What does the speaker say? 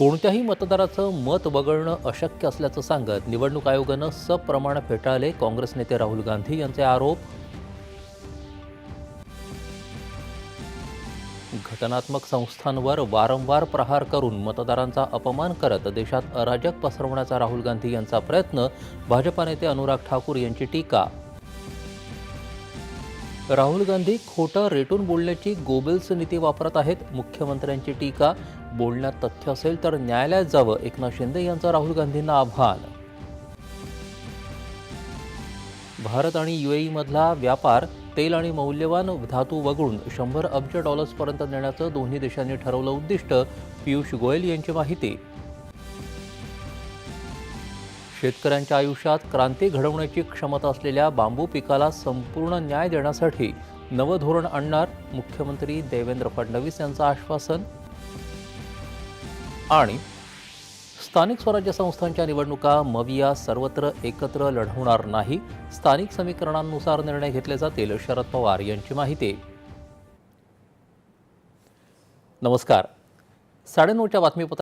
कोणत्याही मतदाराचं मत वगळणं अशक्य असल्याचं सांगत निवडणूक आयोगानं सप्रमाण फेटाळले काँग्रेस नेते राहुल गांधी यांचे आरोप. घटनात्मक संस्थांवर वारंवार प्रहार करून मतदारांचा अपमान करत देशात अराजक पसरवण्याचा राहुल गांधी यांचा प्रयत्न भाजपा नेते अनुराग ठाकूर यांची टीका. राहुल गांधी खोटं रेटून बोलण्याची गोबेल्स नीती वापरत आहेत. मुख्यमंत्र्यांची टीका बोलण्यात तथ्य असेल तर न्यायालयात जावं. एकनाथ शिंदे यांचं राहुल गांधींना आव्हान भारत आणि युएई मधला व्यापार तेल आणि मौल्यवान धातू वगळून शंभर अब्ज डॉलर्सपर्यंत नेण्याचं दोन्ही देशांनी ठरवलं उद्दिष्ट. पियुष गोयल यांची माहिती. शेतकऱ्यांच्या आयुष्यात क्रांती घडवण्याची क्षमता असलेल्या बांबू पिकाला संपूर्ण न्याय देण्यासाठी नवं धोरण आणणार मुख्यमंत्री देवेंद्र फडणवीस यांचं आश्वासन. आणि स्थानिक स्वराज्य संस्थांच्या निवडणुका मविया सर्वत्र एकत्र लढवणार नाही स्थानिक समीकरणांनुसार निर्णय घेतले जातील शरद पवार यांची माहिती. नमस्कार. साडेनऊच्या बातमीपत्र